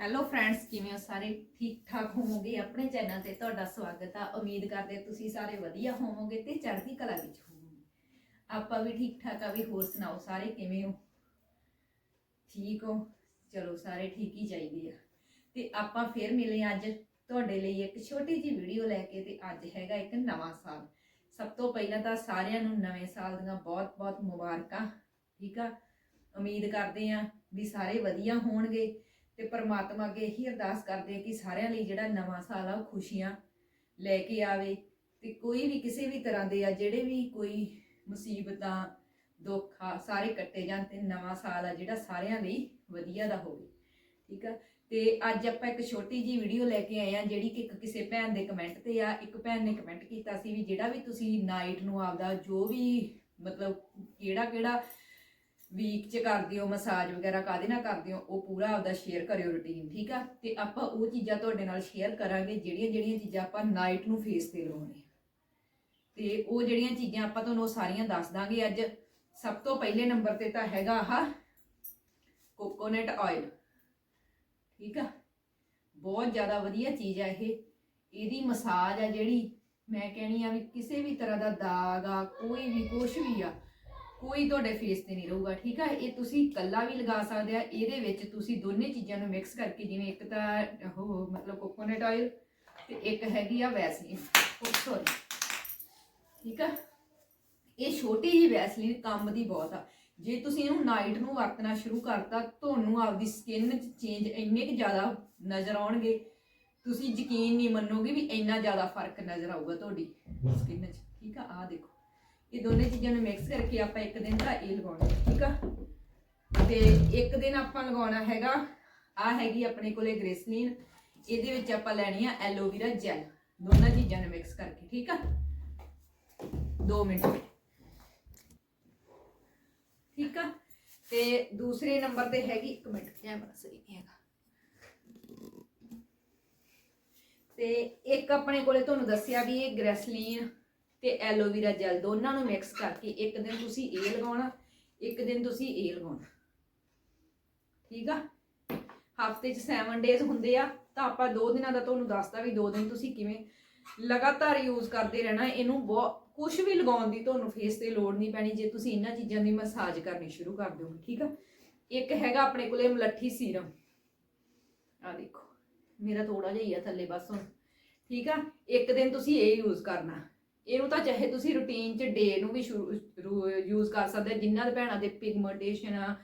Hello friends ਕਿਵੇਂ ਹੋ? ਸਾਰੇ ਠੀਕ ਠਾਕ ਹੋਵੋਗੇ? ਆਪਣੇ ਚੈਨਲ ਤੇ ਤੁਹਾਡਾ ਸਵਾਗਤ ਆ। ਉਮੀਦ ਕਰਦੇ ਤੁਸੀਂ ਸਾਰੇ ਵਧੀਆ ਹੋਵੋਗੇ ਤੇ ਚੜ੍ਹਦੀ ਕਲਾ ਵਿੱਚ ਹੋਵੋਗੇ। ਆਪਾਂ ਵੀ ਠੀਕ ਠਾਕ ਆ। ਵੀ ਹੋਰ ਸੁਣਾਓ ਸਾਰੇ ਕਿਵੇਂ ਹੋ? ਠੀਕ ਹੋ? ਚਲੋ ਸਾਰੇ ਠੀਕ ਹੀ ਚਾਹੀਦੇ ਆ। ਤੇ ਆਪਾਂ ਫੇਰ ਮਿਲੇ ਅੱਜ ਤੁਹਾਡੇ ਲਈ ਇੱਕ ਛੋਟੀ ਜੀ ਵੀਡੀਓ ਲੈ ਕੇ ਤੇ ਅੱਜ ਹੈਗਾ ਇੱਕ ਨਵਾਂ ਸਾਲ। ਸਭ ਤੋਂ ਪਹਿਲਾਂ ਤਾਂ ਸਾਰਿਆਂ ਨੂੰ ਨਵੇਂ ਸਾਲ ਦੀਆਂ ਬਹੁਤ-ਬਹੁਤ ਮੁਬਾਰਕਾਂ। ਠੀਕ ਆ? ਉਮੀਦ ਕਰਦੇ ਆ ਵੀ ਸਾਰੇ ਵਧੀਆ ਹੋਣਗੇ। ਤੇ ਪਰਮਾਤਮਾ ਅੱਗੇ ਇਹੀ ਅਰਦਾਸ ਕਰਦੇ ਆ ਕਿ ਸਾਰਿਆਂ ਲਈ ਜਿਹੜਾ ਨਵਾਂ ਸਾਲ ਆ ਉਹ ਖੁਸ਼ੀਆਂ ਲੈ ਕੇ ਆਵੇ ਤੇ ਕੋਈ ਵੀ ਕਿਸੇ ਵੀ ਤਰ੍ਹਾਂ ਦੇ ਆ, ਜਿਹੜੇ ਵੀ ਕੋਈ ਮੁਸੀਬਤਾਂ, ਦੁੱਖ ਆ, ਸਾਰੇ ਕੱਟੇ ਜਾਣ ਤੇ ਨਵਾਂ ਸਾਲ ਆ ਜਿਹੜਾ ਸਾਰਿਆਂ ਲਈ ਵਧੀਆ ਦਾ ਹੋਵੇ। ਠੀਕ ਆ? ਤੇ ਅੱਜ ਆਪਾਂ ਇੱਕ ਛੋਟੀ ਜੀ ਵੀਡੀਓ ਲੈ ਕੇ ਆਏ ਆ, ਜਿਹੜੀ ਕਿ ਇੱਕ ਕਿਸੇ ਭੈਣ ਦੇ ਕਮੈਂਟ ਤੇ ਆ, ਇੱਕ ਭੈਣ ਨੇ ਕਮੈਂਟ ਕੀਤਾ ਸੀ ਵੀ ਜਿਹੜਾ ਵੀ ਤੁਸੀਂ ਨਾਈਟ ਨੂੰ ਆਪਦਾ ਜੋ ਵੀ ਮਤਲਬ ਕਿਹੜਾ ਕਿਹੜਾ ਵੀਕ ਚ ਕਰਦੇ ਹੋ ਮਸਾਜ ਵਗੈਰਾ ਕਾਦੇ ਨਾਲ ਕਰਦੇ ਹੋ, ਉਹ ਪੂਰਾ ਆਪਦਾ ਸ਼ੇਅਰ ਕਰਿਓ ਰੁਟੀਨ ਠੀਕ ਆ? ਤੇ ਆਪਾਂ ਉਹ ਚੀਜ਼ਾਂ ਤੁਹਾਡੇ ਨਾਲ ਸ਼ੇਅਰ ਕਰਾਂਗੇ, ਜਿਹੜੀਆਂ ਜਿਹੜੀਆਂ ਚੀਜ਼ਾਂ ਆਪਾਂ ਨਾਈਟ ਨੂੰ ਫੇਸ ਤੇ ਲਗਾਉਣੇ ਤੇ ਉਹ ਜਿਹੜੀਆਂ ਚੀਜ਼ਾਂ ਆਪਾਂ ਤੁਹਾਨੂੰ ਉਹ ਸਾਰੀਆਂ ਦੱਸ ਦਾਂਗੇ ਅੱਜ। ਸਭ ਤੋਂ ਪਹਿਲੇ ਨੰਬਰ ਤੇ ਤਾਂ ਹੈਗਾ ਆਹ ਕੋਕੋਨਟ ਆਇਲ ਠੀਕ ਆ? ਬਹੁਤ ਜ਼ਿਆਦਾ ਵਧੀਆ ਚੀਜ਼ ਆ ਇਹ। ਇਹਦੀ ਮਸਾਜ ਆ ਜਿਹੜੀ, ਮੈਂ ਕਹਿਣੀ ਆ ਵੀ ਕਿਸੇ ਵੀ ਤਰ੍ਹਾਂ ਦਾ ਦਾਗ ਆ, ਕੋਈ ਵੀ ਕੁਝ ਵੀ ਆ ਕੋਈ ਤੁਹਾਡੇ ਫੇਸ ਤੇ ਨਹੀਂ ਰਹੂਗਾ, ਠੀਕ ਆ? ਇਹ ਤੁਸੀਂ ਇਕੱਲਾ ਵੀ ਲਗਾ ਸਕਦੇ ਆ, ਇਹਦੇ ਵਿੱਚ ਤੁਸੀਂ ਦੋਨੇ ਚੀਜ਼ਾਂ ਨੂੰ ਮਿਕਸ ਕਰਕੇ, ਜਿਵੇਂ ਇੱਕ ਤਾਂ ਉਹ ਮਤਲਬ ਕੋਕੋਨਟ ਆਇਲ ਤੇ ਇੱਕ ਹੈਗੀ ਆ ਵੈਸਲੀਨ ਸੌਰੀ ਠੀਕ ਆ? ਇਹ ਛੋਟੀ ਜਿਹੀ ਵੈਸਲੀਨ ਕੰਮ ਦੀ ਬਹੁਤ ਆ। ਜੇ ਤੁਸੀਂ ਇਹਨੂੰ ਨਾਈਟ ਨੂੰ ਵਰਤਣਾ ਸ਼ੁਰੂ ਕਰਤਾ, ਤੁਹਾਨੂੰ ਆਪਦੀ ਸਕਿਨ 'ਚ ਚੇਂਜ ਇੰਨੇ ਕੁ ਜ਼ਿਆਦਾ ਨਜ਼ਰ ਆਉਣਗੇ। ਤੁਸੀਂ ਯਕੀਨ ਨਹੀਂ ਮੰਨੋਗੇ ਵੀ ਇੰਨਾ ਜ਼ਿਆਦਾ ਫ਼ਰਕ ਨਜ਼ਰ ਆਊਗਾ ਤੁਹਾਡੀ ਸਕਿਨ 'ਚ, ਠੀਕ ਆ? ਆ ਦੇਖੋ। ਇਹ ਦੋਨੇ ਚੀਜ਼ਾਂ ਨੂੰ ਮਿਕਸ ਕਰਕੇ ਆਪਾਂ ਇੱਕ ਦਿਨ ਤਾਂ ਇਹ ਲਗਾਉਣਾ, ਠੀਕ ਆ? ਤੇ ਇੱਕ ਦਿਨ ਆਪਾਂ ਲਗਾਉਣਾ ਹੈਗਾ, ਆ ਹੈਗੀ ਆਪਣੇ ਕੋਲੇ ਗ੍ਰੇਸਲੀਨ ਇਹਦੇ ਵਿੱਚ ਆਪਾਂ ਲੈਣੀ ਆ ਐਲੋਵੇਰਾ ਜੈਲ ਦੋਨਾਂ ਚੀਜ਼ਾਂ ਨੂੰ ਮਿਕਸ ਕਰਕੇ, ਠੀਕ ਆ? 2 ਮਿੰਟ। ਠੀਕ ਆ? ਤੇ ਦੂਸਰੇ ਨੰਬਰ ਤੇ ਹੈਗੀ, ਇੱਕ ਮਿੰਟ, ਕੈਮਰਾ ਸਹੀ ਨਹੀਂ ਹੈਗਾ। ਤੇ ਇੱਕ ਆਪਣੇ ਕੋਲੇ ਤੁਹਾਨੂੰ ਦੱਸਿਆ ਵੀ ਇਹ ਗ੍ਰੈਸਲੀਨ ਤੇ ਐਲੋਵੇਰਾ ਜੈਲ ਦੋਨਾਂ ਨੂੰ ਮਿਕਸ ਕਰਕੇ ਇੱਕ ਦਿਨ ਤੁਸੀਂ ਇਹ ਲਗਾਉਣਾ, ਇੱਕ ਦਿਨ ਤੁਸੀਂ ਇਹ ਲਗਾਉਣਾ। ਠੀਕ ਆ? ਹਫ਼ਤੇ 'ਚ 7 ਡੇਜ਼ ਹੁੰਦੇ ਆ, ਤਾਂ ਆਪਾਂ 2 ਦਿਨਾਂ ਦਾ ਤੁਹਾਨੂੰ ਦੱਸਦਾ ਵੀ 2 ਦਿਨ ਤੁਸੀਂ ਕਿਵੇਂ ਲਗਾਤਾਰ ਯੂਜ਼ ਕਰਦੇ ਰਹਿਣਾ, ਇਹਨੂੰ ਬਹੁਤ ਕੁਝ ਵੀ ਲਗਾਉਣ ਦੀ ਤੁਹਾਨੂੰ ਫੇਸ ਤੇ ਲੋੜ ਨਹੀਂ ਪੈਣੀ, ਜੇ ਤੁਸੀਂ ਇਹਨਾਂ ਚੀਜ਼ਾਂ ਦੀ ਮਸਾਜ ਕਰਨੀ ਸ਼ੁਰੂ ਕਰ ਦਿਓ, ਠੀਕ ਆ? ਇੱਕ ਹੈਗਾ ਆਪਣੇ ਕੋਲੇ ਮਲੱਠੀ ਸੀਰਮ ਆ ਦੇਖੋ, ਮੇਰਾ ਥੋੜਾ ਜਿਹਾ ਹੀ ਆ ਥੱਲੇ ਬਸ ਹੁਣ। ਠੀਕ ਆ? ਇੱਕ ਦਿਨ ਤੁਸੀਂ ਇਹ ਯੂਜ਼ ਕਰਨਾ। ਇਹਨੂੰ ਤਾਂ ਚਾਹੇ ਤੁਸੀਂ ਰੁਟੀਨ ਚ ਡੇ ਨੂੰ ਵੀ ਯੂਜ਼ ਕਰ ਸਕਦੇ ਜਿਨ੍ਹਾਂ ਦੇ ਭੈਣਾਂ ਦੇ ਪਿਗਮੈਂਟੇਸ਼ਨ ਆ,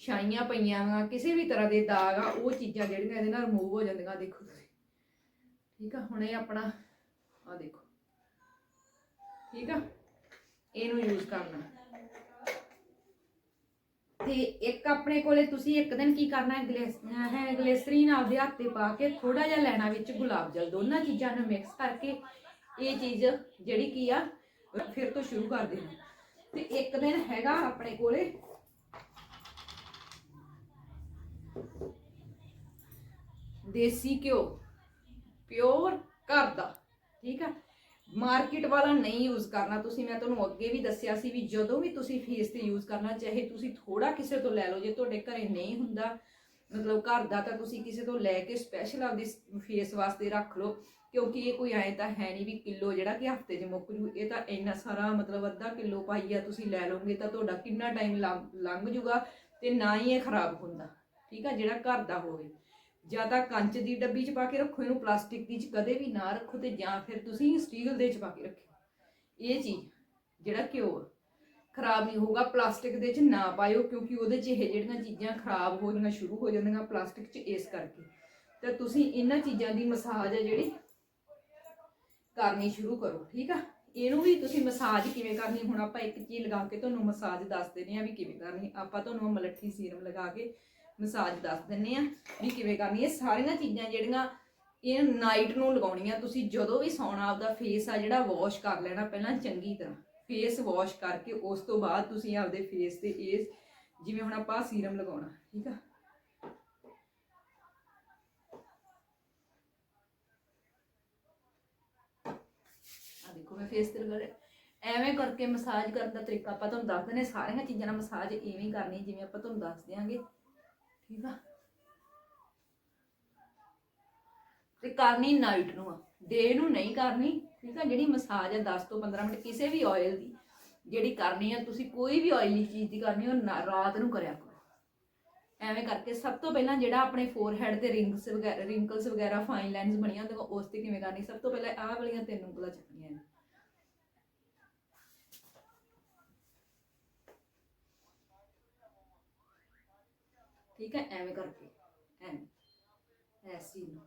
ਛਾਈਆਂ ਪਈਆਂ ਆ ਕਿਸੇ ਵੀ ਤਰ੍ਹਾਂ ਦੇ ਦਾਗ ਆ, ਉਹ ਚੀਜ਼ਾਂ ਜਿਹੜੀਆਂ ਇਹਦੇ ਨਾਲ ਰਿਮੂਵ ਹੋ ਜਾਂਦੀਆਂ, ਦੇਖੋ ਤੁਸੀਂ। ਠੀਕ ਆ, ਹੁਣ ਇਹ ਆਪਣਾ ਆ ਦੇਖੋ। ਠੀਕ ਆ? ਇਹਨੂੰ ਯੂਜ਼ ਕਰਨਾ। ਤੇ ਇੱਕ ਆਪਣੇ ਕੋਲੇ ਤੁਸੀਂ ਇੱਕ ਦਿਨ ਕੀ ਕਰਨਾ ਹੈ ਗਲਿਸ ਹੈ ਗਲਿਸਰੀਨ ਆਪਦੇ ਹੱਥ ਤੇ ਪਾ ਕੇ ਥੋੜਾ ਜਿਹਾ ਲੈਣਾ ਵਿੱਚ ਗੁਲਾਬ ਜਲ, ਦੋਨਾਂ ਚੀਜ਼ਾਂ ਨੂੰ ਮਿਕਸ ਕਰਕੇ ਇਹ ਚੀਜ਼ ਜਿਹੜੀ ਕੀ ਆ, ਫਿਰ ਤੋਂ ਸ਼ੁਰੂ ਕਰ ਦੇਣਾ ਤੇ ਇੱਕ ਦਿਨ ਹੈਗਾ ਆਪਣੇ ਕੋਲੇ। ਦੇਸੀ ਘਿਓ ਪਿਓਰ ਘਰ ਦਾ, ਠੀਕ ਆ? ਮਾਰਕੀਟ ਵਾਲਾ ਨਹੀਂ ਯੂਜ਼ ਕਰਨਾ ਤੁਸੀਂ, ਮੈਂ ਤੁਹਾਨੂੰ ਅੱਗੇ ਵੀ ਦੱਸਿਆ ਸੀ ਵੀ ਜਦੋਂ ਵੀ ਤੁਸੀਂ ਫੇਸ ਤੇ ਯੂਜ਼ ਕਰਨਾ, ਚਾਹੇ ਤੁਸੀਂ ਥੋੜਾ ਕਿਸੇ ਤੋਂ ਲੈ ਲਓ, ਜੇ ਤੁਹਾਡੇ ਘਰੇ ਨਹੀਂ ਹੁੰਦਾ ਮਤਲਬ ਘਰ ਦਾ ਤਾਂ ਤੁਸੀਂ ਕਿਸੇ ਤੋਂ ਲੈ ਕੇ ਸਪੈਸ਼ਲ ਆਪਦੀ ਫੇਸ ਵਾਸਤੇ ਰੱਖ ਲਓ, ਕਿਉਂਕਿ ਇਹ ਕੋਈ ਐ ਤਾਂ ਹੈ ਨਹੀਂ ਵੀ ਕਿਲੋ ਜਿਹੜਾ ਕਿ ਹਫ਼ਤੇ 'ਚ ਮੁੱਕ ਜੂ, ਇਹ ਤਾਂ ਇੰਨਾ ਸਾਰਾ ਮਤਲਬ ਅੱਧਾ ਕਿਲੋ ਪਾਈਆ ਤੁਸੀਂ ਲੈ ਲਓਗੇ ਤਾਂ ਤੁਹਾਡਾ ਕਿੰਨਾ ਟਾਈਮ ਲੰਘ ਜੂਗਾ ਤੇ ਨਾ ਹੀ ਇਹ ਖਰਾਬ ਹੁੰਦਾ, ਠੀਕ ਆ, ਜਿਹੜਾ ਘਰ ਦਾ ਹੋਵੇ। ਜਾਂ ਤਾਂ ਕੰਚ ਦੀ ਡੱਬੀ 'ਚ ਪਾ ਕੇ ਰੱਖੋ, ਇਹਨੂੰ ਪਲਾਸਟਿਕ ਦੀ 'ਚ ਕਦੇ ਵੀ ਨਾ ਰੱਖੋ ਤੇ ਜਾਂ ਫਿਰ ਤੁਸੀਂ ਸਟੀਲ ਦੇ 'ਚ ਪਾ ਕੇ ਰੱਖਿਓ। ਇਹ ਚੀਜ਼ ਜਿਹੜਾ ਘਿਓ ਖਰਾਬ ਨਹੀਂ ਹੋਊਗਾ, ਪਲਾਸਟਿਕ ਦੇ ਵਿੱਚ ਨਾ ਪਾਇਓ, ਕਿਉਂਕਿ ਉਹਦੇ 'ਚ ਇਹ ਜਿਹੜੀਆਂ ਚੀਜ਼ਾਂ ਖਰਾਬ ਹੋ ਜਾਣੀਆਂ ਸ਼ੁਰੂ ਹੋ ਜਾਂਦੀਆਂ ਪਲਾਸਟਿਕ 'ਚ ਇਸ ਕਰਕੇ। ਤਾਂ ਤੁਸੀਂ ਇਹਨਾਂ ਚੀਜ਼ਾਂ ਦੀ ਮਸਾਜ ਹੈ ਜਿਹੜੀ ਕਰਨੀ ਸ਼ੁਰੂ ਕਰੋ, ਠੀਕ ਆ? ਇਹਨੂੰ ਵੀ ਤੁਸੀਂ ਮਸਾਜ ਕਿਵੇਂ ਕਰਨੀ, ਹੁਣ ਆਪਾਂ ਇੱਕ ਚੀਜ਼ ਲਗਾ ਕੇ ਤੁਹਾਨੂੰ ਮਸਾਜ ਦੱਸ ਦਿੰਦੇ ਆ ਵੀ ਕਿਵੇਂ ਕਰਨੀ। ਆਪਾਂ ਤੁਹਾਨੂੰ ਮਲੱਠੀ ਸੀਰਮ ਲਗਾ ਕੇ ਮਸਾਜ ਦੱਸ ਦਿੰਨੇ ਆ ਵੀ ਕਿਵੇਂ ਕਰਨੀ। ਇਹ ਸਾਰੀਆਂ ਚੀਜ਼ਾਂ ਜਿਹੜੀਆਂ ਇਹ ਨਾਈਟ ਨੂੰ ਲਗਾਉਣੀਆਂ, ਤੁਸੀਂ ਜਦੋਂ ਵੀ ਸੌਣਾ, ਆਪਦਾ ਫੇਸ ਆ ਜਿਹੜਾ ਵਾਸ਼ ਕਰ ਲੈਣਾ ਪਹਿਲਾਂ ਚੰਗੀ ਤਰ੍ਹਾਂ। ਫੇਸ ਵਾਸ਼ ਕਰਕੇ ਉਸ ਤੋਂ ਬਾਅਦ ਤੁਸੀਂ ਆਪਦੇ ਫੇਸ ਤੇ ਇਹ ਜਿਵੇਂ ਹੁਣ ਆਪਾਂ ਸੀਰਮ ਲਗਾਉਣਾ, ਠੀਕ ਆ? ਆ ਦੇਖੋ ਮੈਂ ਫੇਸ ਤੇ ਲਗਾ ਲਿਆ। ਐਵੇਂ ਕਰਕੇ ਮਸਾਜ ਕਰਨ ਦਾ ਤਰੀਕਾ ਆਪਾਂ ਤੁਹਾਨੂੰ ਦੱਸ ਦਿੰਦੇ ਸਾਰੀਆਂ ਚੀਜ਼ਾਂ ਨਾਲ ਮਸਾਜ ਇਵੇਂ ਕਰਨੀ ਜਿਵੇਂ ਆਪਾਂ ਤੁਹਾਨੂੰ ਦੱਸ ਦਿਆਂਗੇ, ਠੀਕ ਆ? ਤੇ ਕਰਨੀ ਨਾਈਟ ਨੂੰ ਆ। ਡੇ ਨੂੰ ਨਹੀਂ ਕਰਨੀ, ਠੀਕ ਆ? ਜਿਹੜੀ ਮਸਾਜ ਆ 10 ਤੋਂ 15 ਮਿੰਟ ਕਿਸੇ ਵੀ ਆਇਲ ਦੀ ਜਿਹੜੀ ਕਰਨੀ ਆ, ਤੁਸੀਂ ਕੋਈ ਵੀ ਆਇਲੀ ਚੀਜ਼ ਦੀ ਕਰਨੀ, ਉਹ ਰਾਤ ਨੂੰ ਕਰਿਆ ਕਰੋ। ਐਵੇਂ ਕਰਕੇ ਸਭ ਤੋਂ ਪਹਿਲਾਂ ਜਿਹੜਾ ਆਪਣੇ ਫੋਰਹੈਡ ਤੇ ਰਿੰਗਸ ਵਗੈਰਾ ਰਿੰਕਲਸ ਵਗੈਰਾ ਫਾਈਨ ਲਾਈਨਸ ਬਣੀਆਂ ਹੁੰਦੀਆਂ, ਉਸ ਤੇ ਕਿਵੇਂ ਕਰਨੀ? ਸਭ ਤੋਂ ਪਹਿਲਾਂ ਆਹ ਵਾਲੀਆਂ ਤਿੰਨ ਉਂਗਲਾਂ ਚੱਕਣੀਆਂ ਨੇ। ਠੀਕ ਹੈ ਐਵੇਂ ਕਰਕੇ, ਐਵੇਂ। ਐਸੀ ਨੂੰ।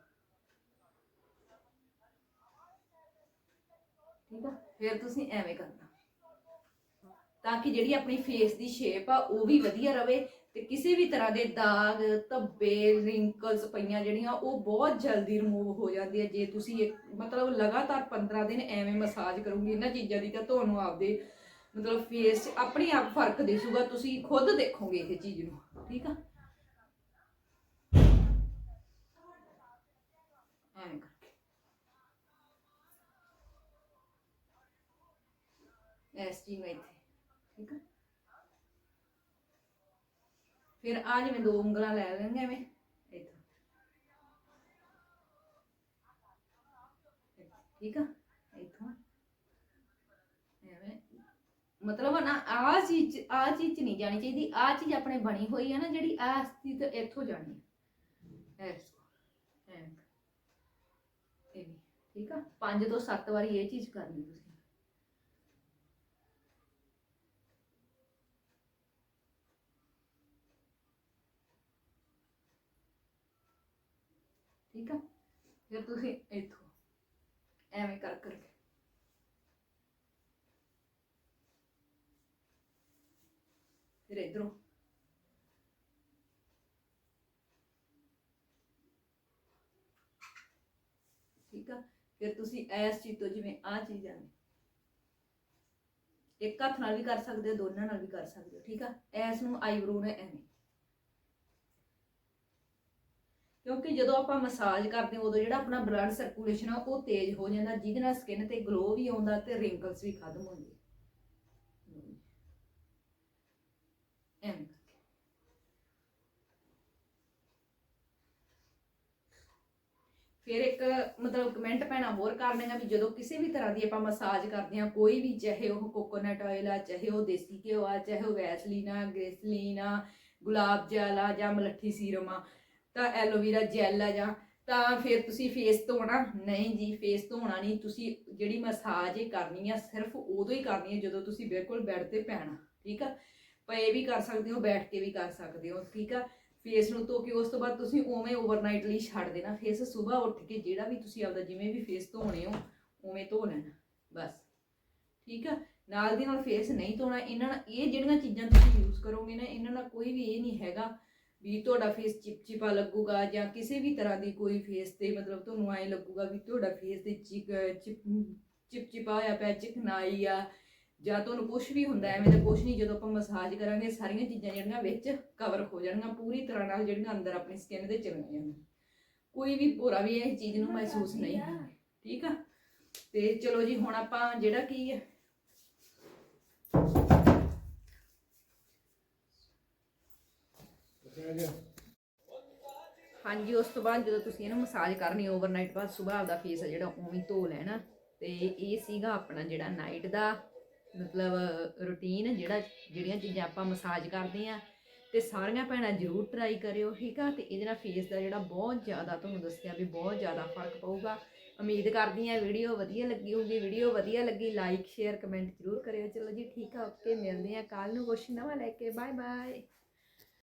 ਠੀਕ ਆ? ਫਿਰ ਤੁਸੀਂ ਐਵੇਂ ਕਰਨਾ। ਤਾਂ ਕਿ ਜਿਹੜੀ ਆਪਣੀ ਫੇਸ ਦੀ ਸ਼ੇਪ ਆ, ਉਹ ਵੀ ਵਧੀਆ ਰਵੇ ਤੇ ਕਿਸੇ ਵੀ ਤਰ੍ਹਾਂ ਦੇ ਦਾਗ, ਧੱਬੇ ਰਿੰਕਲਸ ਪਈਆਂ ਜਿਹੜੀਆਂ, ਉਹ ਬਹੁਤ ਜਲਦੀ ਰਿਮੂਵ ਹੋ ਜਾਂਦੀ ਹੈ ਜੇ ਤੁਸੀਂ ਇੱਕ, ਮਤਲਬ ਲਗਾਤਾਰ 15 ਦਿਨ ਐਵੇਂ ਮਸਾਜ ਕਰੋਗੇ, ਇਹਨਾਂ ਚੀਜ਼ਾਂ ਦੀ ਤਾਂ ਤੁਹਾਨੂੰ ਆਪਦੇ, ਮਤਲਬ ਫੇਸ 'ਚ ਆਪਣੇ ਆਪ ਫ਼ਰਕ ਦਿਸੂਗਾ। ਤੁਸੀਂ ਖੁਦ ਦੇਖੋਗੇ ਇਹ ਚੀਜ਼ ਨੂੰ, ਠੀਕ ਆ? ਐਵੇਂ ਕਰਕੇ ਇਸ ਚੀਜ਼ ਨੂੰ ਇੱਥੇ ਠੀਕ ਆ ਫਿਰ ਆ ਜਿਵੇਂ ਦੋ ਉਂਗਲਾਂ ਲੈ ਲੈਣਗੇ ਐਵੇਂ ਇੱਥੋਂ ਠੀਕ ਆ ਇੱਥੋਂ ਐਵੇਂ ਮਤਲਬ ਨਾ ਆ ਚੀਜ਼ ਆ ਚੀਜ਼ 'ਚ ਨਹੀਂ ਜਾਣੀ ਚਾਹੀਦੀ ਆ ਚੀਜ਼ ਆਪਣੇ ਬਣੀ ਹੋਈ ਹੈ ਨਾ ਜਿਹੜੀ ਆ ਚੀਜ਼ ਇੱਥੋਂ ਜਾਣੀ ਹੈ ਐਸ ਐਵੇਂ ਇਹ ਵੀ ਠੀਕ ਆ ਪੰਜ ਤੋਂ ਸੱਤ ਵਾਰੀ ਇਹ ਚੀਜ਼ ਕਰਨੀ ਤੁਸੀਂ ਠੀਕ ਆ? ਫਿਰ ਤੁਸੀਂ ਇੱਥੋਂ ਐਵੇਂ ਕਰ ਕਰਕੇ। ਫਿਰ ਇਧਰੋਂ। ਠੀਕ ਆ? ਫਿਰ ਤੁਸੀਂ ਐਸ ਚੀਜ਼ ਤੋਂ ਜਿਵੇਂ ਆ ਚੀਜ਼ ਆ। ਇੱਕ ਹੱਥ ਨਾਲ ਵੀ ਕਰ ਸਕਦੇ ਹੋ, ਦੋਨਾਂ ਨਾਲ ਵੀ ਕਰ ਸਕਦੇ ਹੋ, ਠੀਕ ਆ? ਐਸ ਨੂੰ ਆਈਬ੍ਰੋ ਨੇ ਐਵੇਂ। ਕਿਉਂਕਿ ਜਦੋਂ ਆਪਾਂ ਮਸਾਜ ਕਰਦੇ ਹਾਂ, ਉਦੋਂ ਜਿਹੜਾ ਆਪਣਾ ਬਲੱਡ ਸਰਕੂਲੇਸ਼ਨ ਆ, ਉਹ ਤੇਜ਼ ਹੋ ਜਾਂਦਾ, ਜਿਹਦੇ ਨਾਲ ਸਕਿਨ ਤੇ ਗਲੋ ਵੀ ਆਉਂਦਾ ਤੇ ਰਿੰਕਲਸ ਵੀ ਖਤਮ ਹੁੰਦੇ। ਐਵੇਂ। ਫਿਰ ਇੱਕ ਮਤਲਬ ਕਮੈਂਟ ਪੈਣਾ ਹੋਰ ਕਰਨੇਗਾ ਵੀ ਜਦੋਂ ਕਿਸੇ ਵੀ ਤਰ੍ਹਾਂ ਦੀ ਆਪਾਂ ਮਸਾਜ ਕਰਦੇ ਹਾਂ, ਕੋਈ ਵੀ ਚਾਹੇ ਉਹ ਕੋਕੋਨਟ ਆਇਲ ਆ, ਚਾਹੇ ਉਹ ਦੇਸੀ ਘਿਓ ਆ, ਚਾਹੇ ਉਹ ਵੈਸਲੀਨ ਆ ਗ੍ਰੇਸਲੀਨ ਆ, ਗੁਲਾਬ ਜਲ ਆ ਜਾਂ ਮਲੱਠੀ ਸੀਰਮ ਆ ਤਾਂ ਐਲੋਵੇਰਾ ਜੈਲ ਆ ਜਾਂ, ਤਾਂ ਫਿਰ ਤੁਸੀਂ ਫੇਸ ਧੋਣਾ। ਨਹੀਂ ਜੀ ਫੇਸ ਧੋਣਾ ਨਹੀਂ। ਤੁਸੀਂ ਜਿਹੜੀ ਮਸਾਜ ਇਹ ਕਰਨੀ ਆ, ਸਿਰਫ ਉਦੋਂ ਹੀ ਕਰਨੀ ਹੈ ਜਦੋਂ ਤੁਸੀਂ ਬਿਲਕੁਲ ਬੈੱਡ ਤੇ ਪੈਣਾ, ਠੀਕ ਆ? ਪਏ ਵੀ ਕਰ ਸਕਦੇ ਹੋ, ਬੈਠ ਕੇ ਵੀ ਕਰ ਸਕਦੇ ਹੋ, ਠੀਕ ਆ? ਫੇਸ ਨੂੰ ਧੋ ਕੇ ਉਸ ਤੋਂ ਬਾਅਦ ਤੁਸੀਂ ਉਵੇਂ ਓਵਰਨਾਈਟ ਲਈ ਛੱਡ ਦੇਣਾ। ਫੇਸ ਸਵੇਰ ਉੱਠ ਕੇ ਜਿਹੜਾ ਵੀ ਤੁਸੀਂ ਆਪਦਾ ਜਿਵੇਂ ਵੀ ਫੇਸ ਧੋਣੇ ਹੋ, ਉਵੇਂ ਧੋ ਲੈਣਾ, ਬਸ। ਠੀਕ ਆ? ਨਾਲ ਦੀ ਨਾਲ ਫੇਸ ਨਹੀਂ ਧੋਣਾ। ਇਹਨਾਂ ਨਾਲ ਇਹ ਜਿਹੜੀਆਂ ਚੀਜ਼ਾਂ ਤੁਸੀਂ ਯੂਜ਼ ਕਰੋਗੇ ਨਾ, ਇਹਨਾਂ ਨਾਲ ਕੋਈ ਵੀ ਇਹ ਨਹੀਂ ਹੈਗਾ ਵੀ ਤੁਹਾਡਾ ਫੇਸ ਚਿਪਚਿਪਾ ਲੱਗੂਗਾ ਜਾਂ ਕਿਸੇ ਵੀ ਤਰ੍ਹਾਂ ਦੀ ਕੋਈ ਫੇਸ ਤੇ ਮਤਲਬ ਤੁਹਾਨੂੰ ਐਂ ਲੱਗੂਗਾ ਵੀ ਤੁਹਾਡਾ ਫੇਸ ਤੇ ਚਿਪ ਚਿਪਚਿਪਾ ਹੋਇਆ ਪਿਆ ਚਿਕਨਾਈ ਆ ਜਾਂ ਤੁਹਾਨੂੰ ਕੁਝ ਵੀ ਹੁੰਦਾ ਐਵੇਂ ਦਾ ਕੁਝ ਨਹੀਂ ਜਦੋਂ ਆਪਾਂ ਮਸਾਜ ਕਰਾਂਗੇ ਸਾਰੀਆਂ ਚੀਜ਼ਾਂ ਜਿਹੜੀਆਂ ਵਿੱਚ ਕਵਰ ਹੋ ਜਾਣਗੀਆਂ ਪੂਰੀ ਤਰ੍ਹਾਂ ਨਾਲ ਜਿਹੜੀਆਂ ਅੰਦਰ ਆਪਣੀ ਸਕਿਨ ਦੇ ਚਲੀਆਂ ਜਾਣਗੀਆਂ ਕੋਈ ਵੀ ਭੋਰਾ ਵੀ ਇਹ ਚੀਜ਼ ਨੂੰ ਮਹਿਸੂਸ ਨਹੀਂ ਠੀਕ ਆ? ਤੇ ਚਲੋ ਜੀ ਹੁਣ ਆਪਾਂ ਜਿਹੜਾ ਕੀ ਹੈ ਹਾਂਜੀ, ਉਸ ਤੋਂ ਬਾਅਦ ਜਦੋਂ ਤੁਸੀਂ ਇਹਨੂੰ ਮਸਾਜ ਕਰਨੀ ਓਵਰਨਾਈਟ ਬਾਅਦ ਸਵੇਰ ਦਾ ਫੇਸ ਆ ਜਿਹੜਾ, ਉਵੇਂ ਧੋ ਲੈਣਾ। ਤੇ ਇਹ ਸੀਗਾ ਆਪਣਾ ਜਿਹੜਾ ਨਾਈਟ ਦਾ ਮਤਲਬ ਰੁਟੀਨ ਜਿਹੜਾ ਜਿਹੜੀਆਂ ਚੀਜ਼ਾਂ ਆਪਾਂ ਮਸਾਜ ਕਰਦੇ ਆ ਤੇ ਸਾਰੀਆਂ ਭੈਣਾਂ ਜ਼ਰੂਰ ਟਰਾਈ ਕਰਿਓ, ਠੀਕ ਆ? ਤੇ ਇਹਦੇ ਨਾਲ ਫੇਸ ਦਾ ਜਿਹੜਾ ਬਹੁਤ ਜ਼ਿਆਦਾ ਤੁਹਾਨੂੰ ਦੱਸਿਆ ਵੀ ਬਹੁਤ ਜ਼ਿਆਦਾ ਫ਼ਰਕ ਪਊਗਾ। ਉਮੀਦ ਕਰਦੀ ਆ ਵੀਡੀਓ ਵਧੀਆ ਲੱਗੀ ਹੋਊਗੀ। ਵੀਡੀਓ ਵਧੀਆ ਲੱਗੀ ਲਾਈਕ ਸ਼ੇਅਰ ਕਮੈਂਟ ਜ਼ਰੂਰ ਕਰਿਓ। ਚਲੋ ਜੀ, ਠੀਕ ਆ ਓਕੇ ਮਿਲਦੇ ਆ ਕੱਲ ਨੂੰ। ਕੁਛ ਨਵਾਂ ਲੈ ਕੇ ਬਾਏ ਬਾਏ